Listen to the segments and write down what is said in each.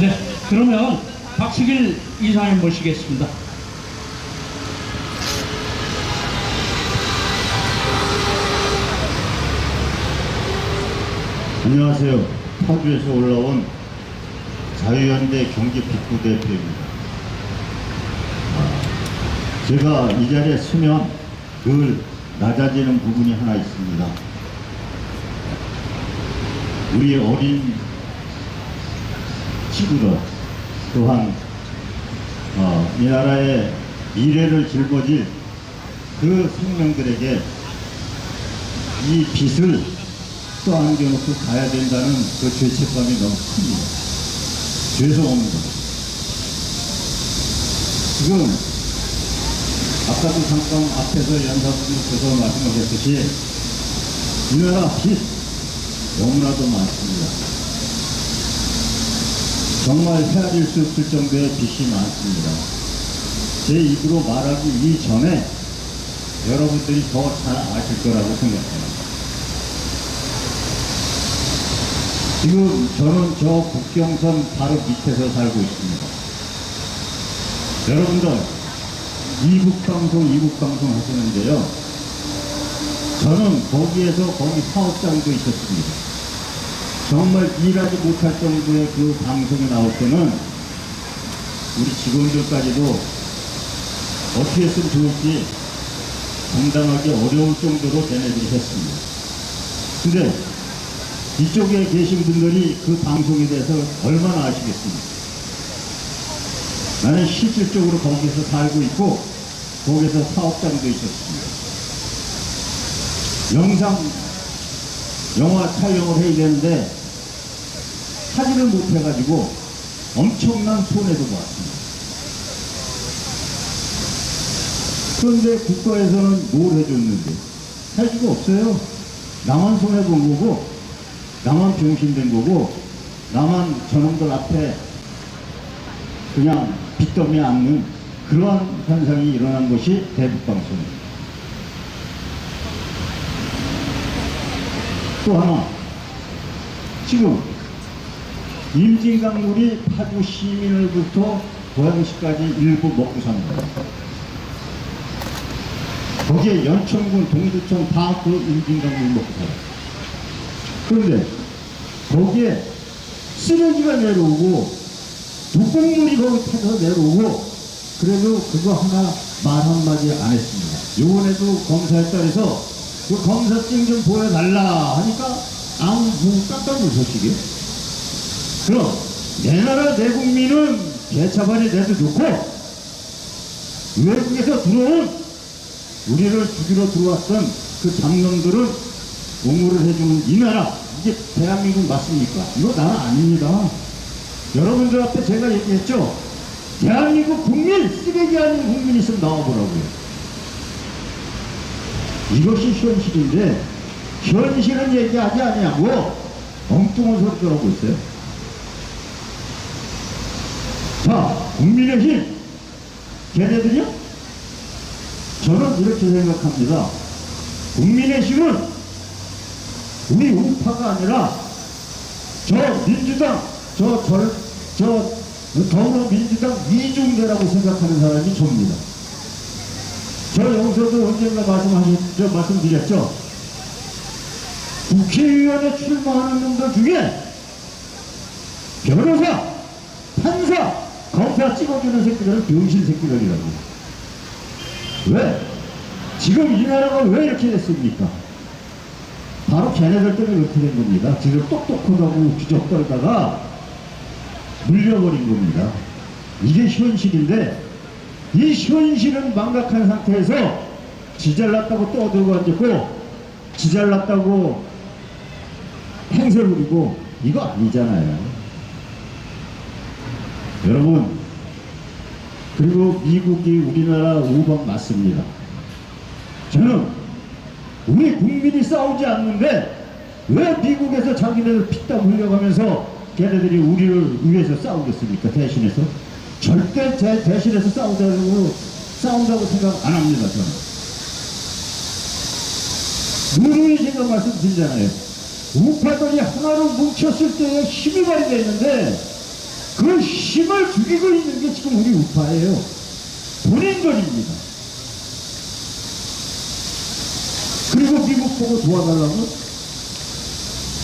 네, 그러면 박식일 이사님 모시겠습니다. 안녕하세요. 파주에서 올라온 자유연대 경기 북부 대표입니다. 아, 제가 이 자리에 서면 늘 낮아지는 부분이 하나 있습니다. 우리 어린 친구들 또한 어, 이 나라의 미래를 짊어질 그 생명들에게 이 빚을 또 안겨놓고 가야 된다는 그 죄책감이 너무 큽니다. 죄송합니다. 지금 아까도 잠깐 앞에서 연사분께서 말씀하셨듯이 이 나라 빚 너무나도 많습니다. 정말 헤아릴 수 없을 정도의 빚이 많습니다. 제 입으로 말하기 이전에 여러분들이 더 잘 아실 거라고 생각합니다. 지금 저는 저 국경선 바로 밑에서 살고 있습니다. 여러분들 이국방송 이국방송 하시는데요. 저는 거기에서 거기 사업장도 있었습니다. 정말 일하지 못할 정도의 그 방송에 나올 때는 우리 직원들까지도 어떻게 했으면 좋을지 감당하기 어려울 정도로 걔네들이 했습니다. 근데 이쪽에 계신 분들이 그 방송에 대해서 얼마나 아시겠습니까? 나는 실질적으로 거기서 살고 있고 거기서 사업장도 있었습니다. 영상, 영화 촬영을 해야 되는데 사진을 못 해가지고 엄청난 손해도 봤습니다. 그런데 국가에서는 뭘 해줬는데 할 수가 없어요. 나만 손해본 거고 나만 병신된 거고 나만 저놈들 앞에 그냥 빚더미 앉는 그러한 현상이 일어난 것이 대북방송입니다. 또 하나 지금 임진강물이 파주 시민을부터 고양시까지 일부 먹고 사는 거예요. 거기에 연천군, 동두천 다그 임진강물 먹고 살아요. 그런데 거기에 쓰레기가 내려오고 독극물이 거기 타서 내려오고 그래도 그거 하나 말 한마디 안 했습니다. 요번에도 검사에 따라서 그 검사증 좀 보여달라 하니까 아무 뭐 깜짝 소식이에요. 그럼 내 나라 내 국민은 개차반이 돼도 좋고 외국에서 들어온 우리를 죽이러 들어왔던 그 장놈들은 옹호를 해주는 이 나라 이게 대한민국 맞습니까? 이거 나라 아닙니다. 여러분들 앞에 제가 얘기했죠. 대한민국 국민 쓰레기 아닌 국민 있으면 나와보라고요. 이것이 현실인데 현실은 얘기하지 아니하고 엉뚱한 소리를 하고 있어요. 자, 국민의힘 걔네들이요? 저는 이렇게 생각합니다. 국민의힘은 우리 우파가 아니라 저 민주당, 저 절, 저 더불어민주당 이중대라고 생각하는 사람이 접니다. 저 여기서도 언젠가 말씀하셨죠, 말씀드렸죠. 국회의원에 출마하는 놈들 중에 변호사, 검사 찍어주는 새끼들은 병신 새끼들이라고. 왜? 지금 이 나라가 왜 이렇게 됐습니까? 바로 걔네들 때문에 이렇게 된 겁니다. 지금 똑똑하다고 주적 떨다가 물려버린 겁니다. 이게 현실인데 이 현실은 망각한 상태에서 지잘났다고 떠들고 앉았고 지잘났다고 행세 부리고 이거 아니잖아요. 여러분 그리고 미국이 우리나라 우방 맞습니다. 저는 우리 국민이 싸우지 않는데 왜 미국에서 자기네들 피땀 흘려가면서 걔네들이 우리를 위해서 싸우겠습니까? 대신해서 절대 제 대신해서 싸우자고 싸운다고 생각 안 합니다. 저는 누누이 제가 말씀드리잖아요. 우파들이 하나로 뭉쳤을 때에 힘이 발휘되는데 그 힘을 죽이고 있는 게 지금 우리 우파예요. 본인들입니다. 그리고 미국 보고 도와달라고?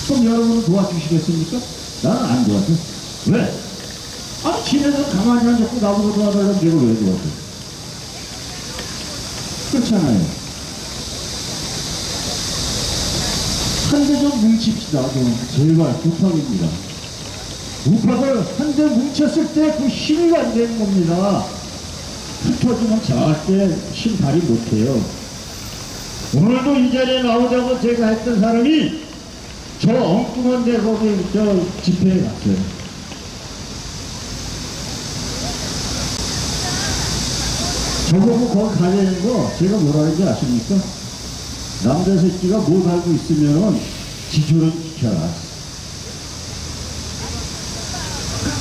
그럼 여러분은 도와주시겠습니까? 나는 안 도와줘. 왜? 아, 지네들 가만히 앉았고 나보고 도와달라고 내가 왜 도와줘? 그렇잖아요. 좀 뭉칩시다. 좀 제발 부탁입니다. 우파를 한대 뭉쳤을 때 그 힘이 안 되는 겁니다. 흩어지면 절대 힘 발휘 못해요. 오늘도 이 자리에 나오자고 제가 했던 사람이 저 엉뚱한 데 거기 저 집회에 갔어요. 저보고 거기 가려는 거 제가 뭐라 하는지 아십니까? 남자 새끼가 못 알고 있으면은 지조를 지켜라.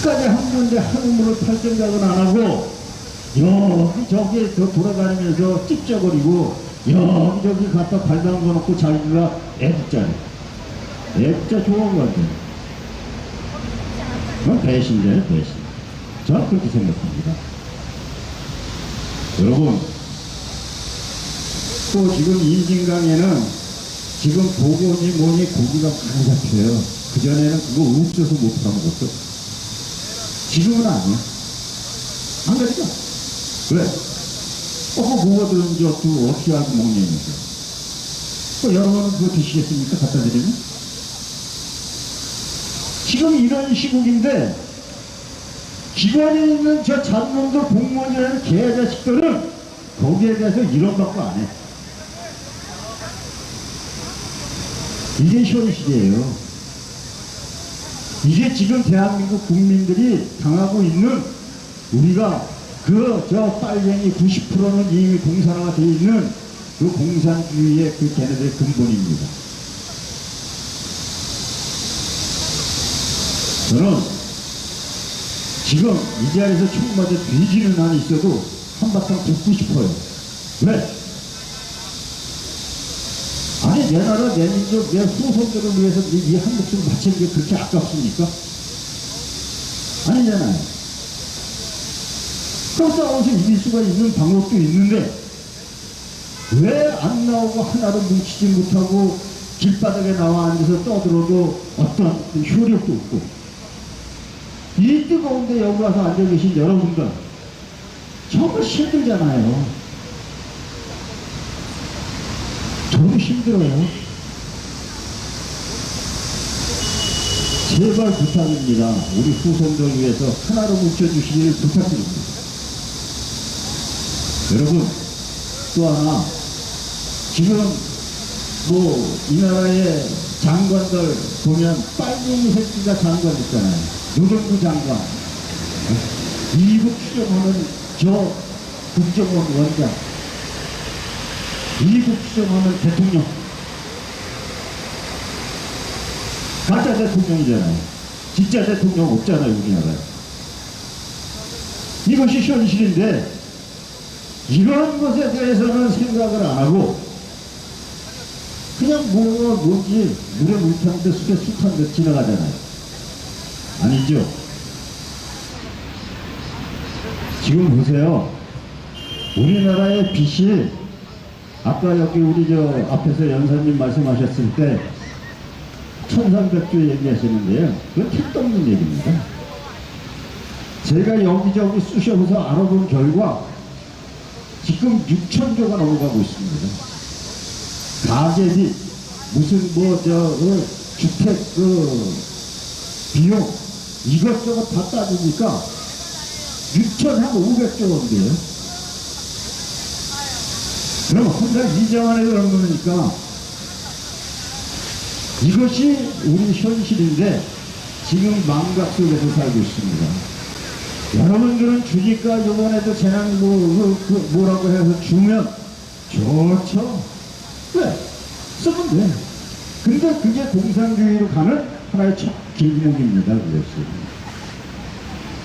끝까지 한 군데 한우물을 팔 생각은 안 하고 여기 저기 저 돌아다니면서 찝쩍거리고 여기 저기 갖다 발 담궈 놓고 자기가 애국자네. 애국자 좋은 거 같아. 그건 배신자예요, 배신. 저는 그렇게 생각합니다. 여러분, 또 지금 임진강에는 지금 보고니 뭐니 고기가 많이 잡혀요. 그전에는 그거 없어서 못 팔아먹었어. 지금은 아니야. 안 그러니까? 왜? 어, 뭐가 들은지 어떻게, 어떻게 알고 먹냐니까. 어, 여러분은 그거 드시겠습니까? 갖다 드리면? 지금 이런 시국인데, 기관에 있는 저 잡놈들 공무원이라는 개자식들은 거기에 대해서 이런 받고 안 해. 이게 현실이에요. 이게 지금 대한민국 국민들이 당하고 있는 우리가 그 저 빨갱이 90%는 이미 공산화가 되어 있는 그 공산주의의 그 걔네들의 근본입니다. 저는 지금 이 자리에서 총 맞아 뒤지는 한이 있어도 한바탕 붙고 싶어요. 왜? 내 나라 내 민족 내 후손들을 위해서 이한 목숨 바치는 게 그렇게 아깝습니까? 아니잖아요. 그럼 싸워서 이길 수가 있는 방법도 있는데 왜 안 나오고 하나를 뭉치지 못하고 길바닥에 나와 앉아서 떠들어도 어떤 효력도 없고 이 뜨거운데 여기 와서 앉아 계신 여러분들 정말 힘들잖아요. 저도 힘들어요. 제발 부탁입니다. 우리 후손들 위해서 하나로 뭉쳐주시기를 부탁드립니다. 여러분, 또 하나, 지금 뭐, 이 나라의 장관들 보면 빨갱이 새끼가 장관 있잖아요. 노동부 장관. 이국 추정하는 저 국정원 원장. 이국 추정하는 대통령. 가짜 대통령이잖아요. 진짜 대통령 없잖아요, 우리나라에. 이것이 현실인데, 이런 것에 대해서는 생각을 안 하고, 그냥 뭐, 뭔지, 물에 물 타는데 숲에 숲 타는데 지나가잖아요. 아니죠? 지금 보세요. 우리나라의 빚이 아까 여기 우리 저 앞에서 연사님 말씀하셨을 때 천삼백조 얘기하시는데요. 그건 택도 없는 얘기입니다. 제가 여기저기 쑤셔서 알아본 결과 지금 6천조가 넘어가고 있습니다. 가계비 무슨 뭐 저 주택 그 비용 이것저것 다 따지니까 6,500조 원대요. 그럼 혼자 이정안에 그런 거니까 이것이 우리 현실인데 지금 망각 속에서 살고 있습니다. 여러분들은 주니까 이번에도 재난 뭐, 그, 그 뭐라고 해서 주면 좋죠. 왜? 쓰면 돼. 근데 그게 공산주의로 가는 하나의 첫 길목입니다. 그것이.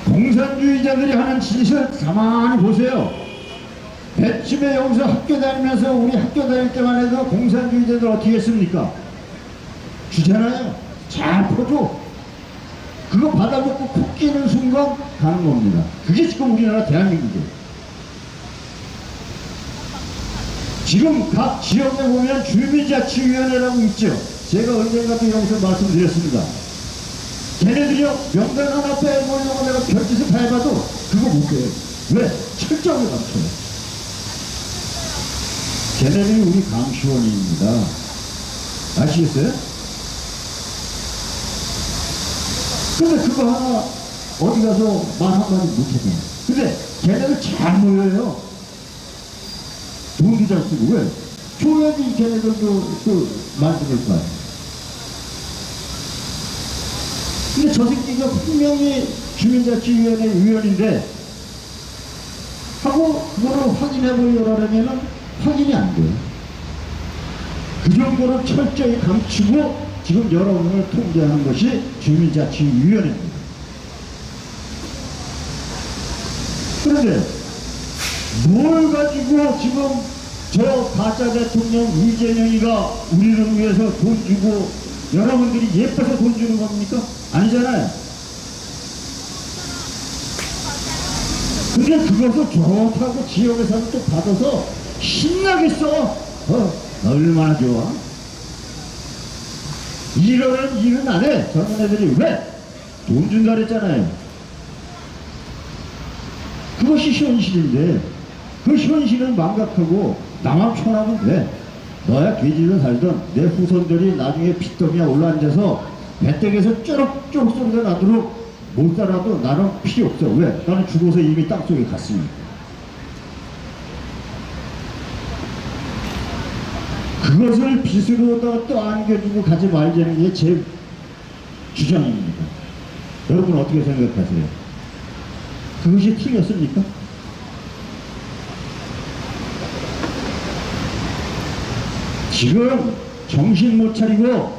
공산주의자들이 하는 짓을 가만히 보세요. 배쯤에 여기서 학교 다니면서 우리 학교 다닐 때만 해도 공산주의자들 어떻게 했습니까? 주잖아요. 잘 퍼줘. 그거 받아먹고 코 끼는 순간 가는 겁니다. 그게 지금 우리나라 대한민국이에요. 지금 각 지역에 보면 주민자치위원회라고 있죠. 제가 언젠가 또 여기서 말씀드렸습니다. 걔네들이요, 명단 하나 빼보려고 내가 별짓을 다 해봐도 그거 못 빼요. 왜? 철저하게 감춰요. 걔네들이 우리 강시원입니다. 아시겠어요? 근데 그거 하나 어디 가서 말 한마디 못하잖아. 근데 걔네들 잘 모여요. 돈도 잘 쓰고 왜? 줘야지 걔네들도 또 만들 거 아니야. 근데 저 새끼가 분명히 주민자치위원회 위원인데 하고 그거를 확인해 보려고 하면은 확인이 안 돼요. 그 정도로 철저히 감추고 지금 여러분을 통제하는 것이 주민자치위원회입니다. 그런데 뭘 가지고 지금 저 가짜 대통령 이재명이가 우리를 위해서 돈 주고 여러분들이 예뻐서 돈 주는 겁니까? 아니잖아요. 근데 그것을 좋다고 지역에서 또 받아서 신나게 써. 어, 얼마나 좋아? 이러는 일은 안 해. 젊은 애들이 왜? 돈 준다 그랬잖아요. 그것이 현실인데 그 현실은 망각하고 나만 편하면 돼. 너야 괴질로 살던 내 후손들이 나중에 빚더미에 올라앉아서 배때기에서 쪼록쪼록 소리가 나도록 못 살아도 나는 필요 없어. 왜? 나는 죽어서 이미 땅 속에 갔으니까. 그것을 빚으로다가 또 안겨주고 가지 말자는 게 제 주장입니다. 여러분 어떻게 생각하세요? 그것이 틀렸습니까? 지금 정신 못 차리고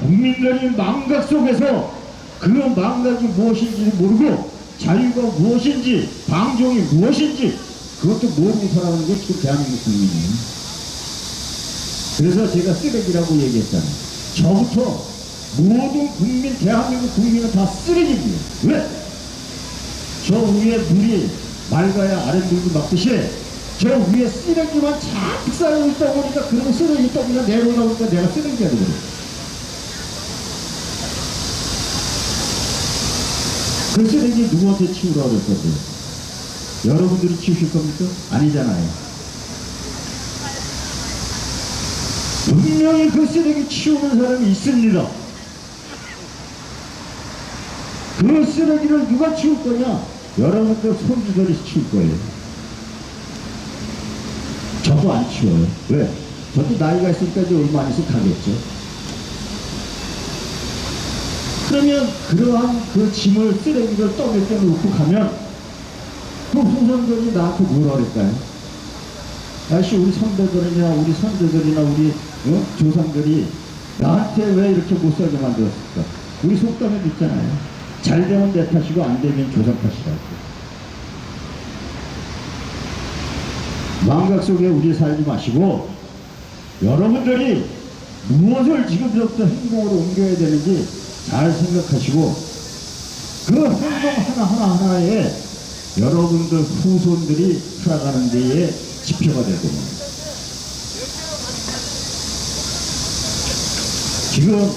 국민들이 망각 속에서 그 망각이 무엇인지 모르고 자유가 무엇인지 방종이 무엇인지 그것도 모르고 살아가는 게 지금 대한민국 국민이에요. 그래서 제가 쓰레기라고 얘기했잖아요. 저부터 모든 국민, 대한민국 국민은 다 쓰레기입니다. 왜? 저 위에 물이 맑아야 아랫물도 막듯이 저 위에 쓰레기만 잔뜩 쌓여 있다 보니까 그런 쓰레기 떠그냥 내려오니까 내가 쓰레기가 되거든. 그 쓰레기 누구한테 치우라고 그랬거든? 여러분들이 치우실 겁니까? 아니잖아요. 분명히 그 쓰레기 치우는 사람이 있습니다. 그 쓰레기를 누가 치울 거냐? 여러분들 손주들이 치울 거예요. 저도 안 치워요. 왜? 저도 나이가 있으니까 이제 얼마 안 있으면 가겠죠. 그러면 그러한 그 짐을 쓰레기를 때 놓고 가면 그 후손들이 나한테 뭐라 그럴까요? 아씨 우리 선배들이나 우리 선조들이나 우리 어? 조상들이 나한테 왜 이렇게 못 살게 만들었을까? 우리 속담에 있잖아요. 잘 되면 내 탓이고 안 되면 조상 탓이라고. 망각 속에 우리 살지 마시고 여러분들이 무엇을 지금부터 행동으로 옮겨야 되는지 잘 생각하시고 그 행동 하나하나 하나에 여러분들 후손들이 살아가는 데에 지표가 될 겁니다. 지금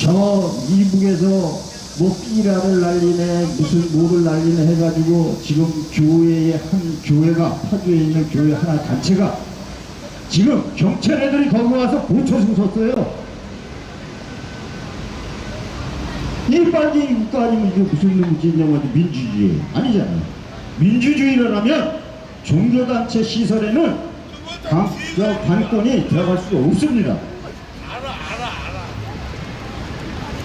저 이북에서 뭐 삐라를 날리네 무슨 뭐를 날리네 해가지고 지금 교회의 한 교회가 파주에 있는 교회 하나 단체가 지금 경찰 애들이 거기 와서 보초서 섰어요. 이 빨갱이 국가 아니면 이게 무슨 놈한테 민주주의 아니잖아요. 민주주의라면 종교단체 시설에는 강, 저 관권이 들어갈 수 없습니다.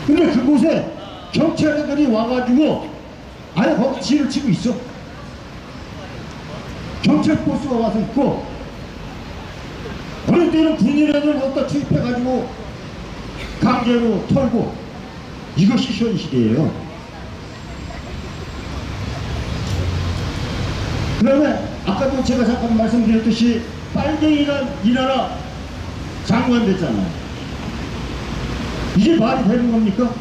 근데 그곳에 경찰 애들이 와가지고 아예 거기 지를 치고 있어. 경찰 포스가 와서 있고 어느 때는 군인 애들 갖다 투입해가지고 강제로 털고 이것이 현실이에요. 그 다음에 아까도 제가 잠깐 말씀드렸듯이 빨갱이가 이 나라 장관 됐잖아요. 이게 말이 되는 겁니까?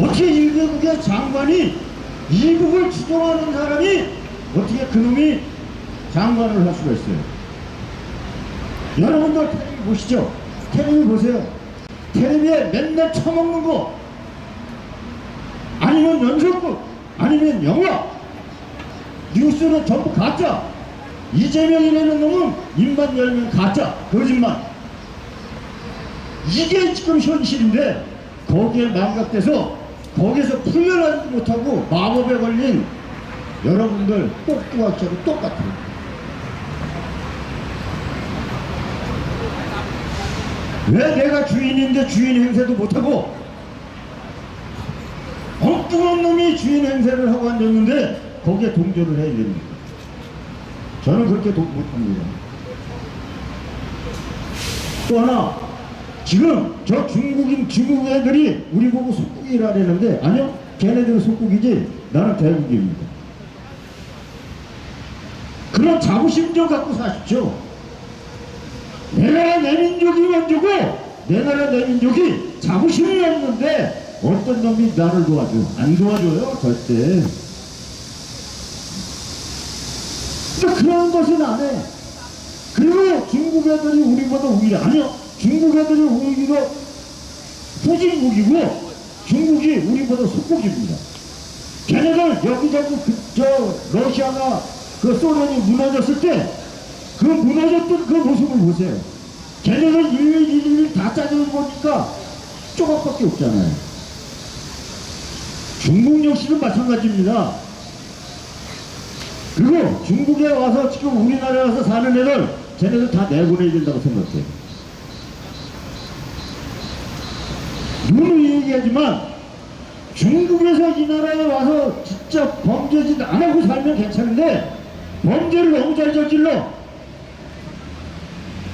어떻게 일개국의 장관이 이국을 주도하는 사람이 어떻게 그놈이 장관을 할 수가 있어요? 여러분들 텔레비 보시죠. 텔레비 보세요. 텔레비에 맨날 처먹는 거. 아니면 연속극 아니면 영화. 뉴스는 전부 가짜. 이재명이라는 놈은 입만 열면 가짜. 거짓말. 이게 지금 현실인데 거기에 망각돼서 거기서 풀려나지 못하고 마법에 걸린 여러분들 똑똑하처럼 똑같아요 왜 내가 주인인데 주인 행세도 못하고 엉뚱한 놈이 주인 행세를 하고 앉았는데 거기에 동조를 해야 됩니까? 저는 그렇게 동 못합니다. 또 하나 지금 저 중국인 중국 애들이 우리 보고 속국이라는데 아니요 걔네들은 속국이지 나는 대국입니다. 그런 자부심 좀 갖고 사십시오. 내 나라 내 민족이 먼저고 내 나라 내 민족이 자부심이 없는데 어떤 놈이 나를 도와줘 안 도와줘요 절대. 근데 그런 것은 안해. 그리고 중국 애들이 우리보다 우위 아니요 중국 애들이 우리보다 후진국이고 중국이 우리보다 속국입니다. 걔네들 여기저기 그, 저 러시아가 그 소련이 무너졌을 때 그 무너졌던 그 모습을 보세요. 걔네들 일일 일일 다 짜증을 보니까 조각밖에 없잖아요. 중국 역시도 마찬가지입니다. 그리고 중국에 와서 지금 우리나라에 와서 사는 애들 쟤네들 다 내보내야 된다고 생각해요. 누누이 얘기하지만 중국에서 이 나라에 와서 진짜 범죄짓 안 하고 살면 괜찮은데 범죄를 너무 잘 저질러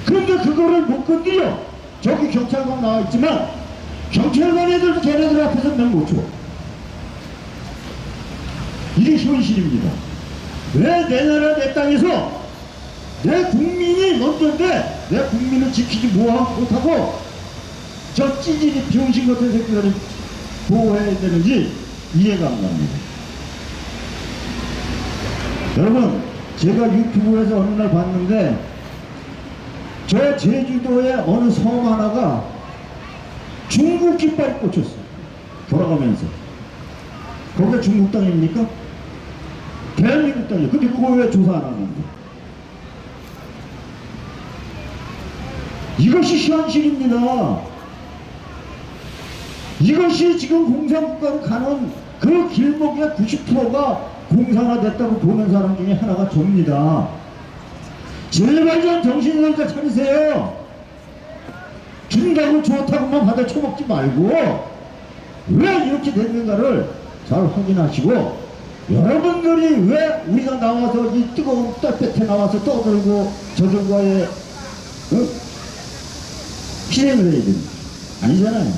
그런데 그거를 못 건드려 저기 경찰관 나와 있지만 경찰관 애들도 걔네들 앞에서 명못 줘. 이게 현실입니다. 왜 내 나라 내 땅에서 내 국민이 먼저인데 내 국민을 지키지 뭐- 못하고 저 찌질이 병신 같은 새끼들을 보호해야 되는지 이해가 안 갑니다. 여러분, 제가 유튜브에서 어느 날 봤는데 저 제주도의 어느 섬 하나가 중국 깃발이 꽂혔어요. 돌아가면서. 거기가 중국 땅입니까? 대한민국 땅이에요. 근데 그거 왜 조사 안 하는데? 이것이 현실입니다. 이것이 지금 공산국가로 가는 그 길목의 90%가 공산화됐다고 보는 사람 중에 하나가 접니다. 제발 좀 정신을 좀 차리세요. 준다고 좋다고만 받아 쳐먹지 말고 왜 이렇게 됐는가를 잘 확인하시고 여러분들이 왜 우리가 나와서 이 뜨거운 떨볕에 나와서 떠들고 저들과의 어? 실행을 해야 됩니다. 아니잖아요.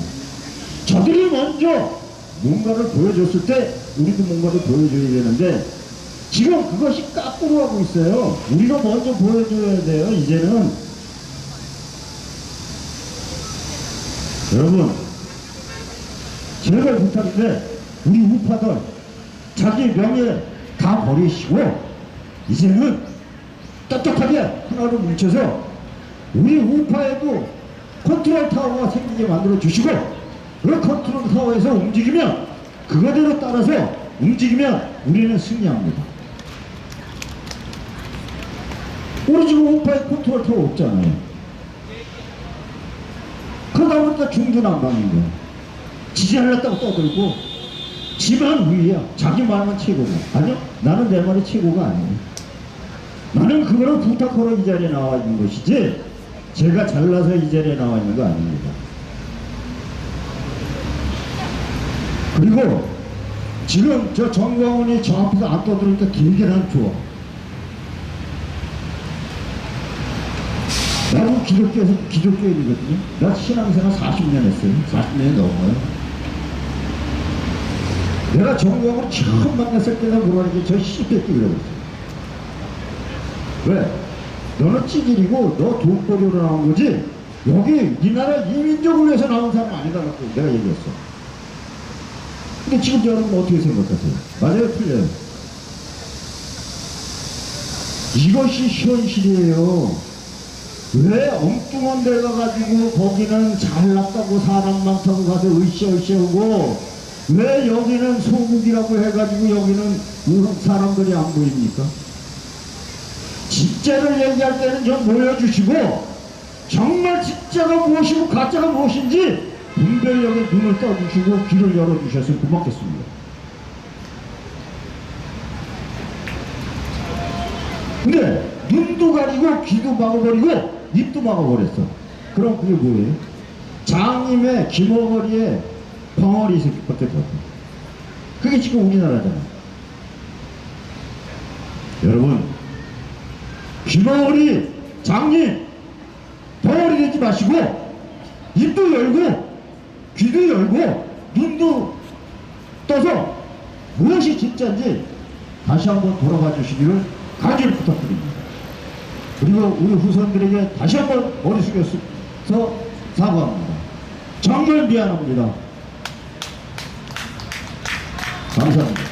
저들이 먼저 뭔가를 보여줬을 때 우리도 뭔가를 보여줘야 되는데 지금 그것이 까꾸로 하고 있어요. 우리가 먼저 보여줘야 돼요, 이제는. 여러분, 제발 부탁인데, 우리 우파들 자기 명예 다 버리시고, 이제는 떳떳하게 하나로 뭉쳐서 우리 우파에도 컨트롤 타워가 생기게 만들어 주시고, 그 컨트롤 타워에서 움직이면, 그거대로 따라서 움직이면 우리는 승리합니다. 우리 지금 우파에 컨트롤 타워 없잖아요. 그러다 보니까 중두난방인 거야. 지지하려다고 떠들고, 지만 위야. 자기 말만 최고고. 아니요, 나는 내 말이 최고가 아니에요. 나는 그거를 부탁하러 이 자리에 나와 있는 것이지, 제가 잘나서 이 자리에 나와 있는 거 아닙니다. 그리고 지금 저 정광훈이 저 앞에서 안 떠들으니까 길게 난 좋아. 나도 기독교에서 기독교인이거든요. 나 신앙생활 40년 했어요. 40년이 넘어요. 내가 정광훈 처음 만났을 때는 뭐라는 게저 씨뺏기 그러고 있어요. 왜? 너는 찌질이고 너 돈벌이로 나온 거지 여기 이 나라 이민족을 위해서 나온 사람 아니다라고 내가 얘기했어. 근데 지금 여러분 어떻게 생각하세요? 맞아요, 틀려요? 이것이 현실이에요. 왜 엉뚱한 데 가가지고 거기는 잘났다고 사람 많다고 가서 으쌰으쌰 하고 왜 여기는 소국이라고 해가지고 여기는 우리 사람들이 안 보입니까? 진짜를 얘기할 때는 좀 보여주시고 정말 진짜가 무엇이고 가짜가 무엇인지 분별력에 눈을 떠주시고 귀를 열어주셔서 고맙겠습니다. 근데 눈도 가리고 귀도 막아버리고 입도 막아버렸어. 그럼 그게 뭐예요? 장님의 김어거리에 벙어리 새끼밖에 없어. 그게 지금 우리나라잖아. 여러분, 김어거리 장님 벙어리 되지 마시고 입도 열고 귀도 열고 눈도 떠서 무엇이 진짜인지 다시 한번 돌아봐 주시기를 간절히 부탁드립니다. 그리고 우리 후손들에게 다시 한번 머리 숙여서 사과합니다. 정말 미안합니다. 감사합니다.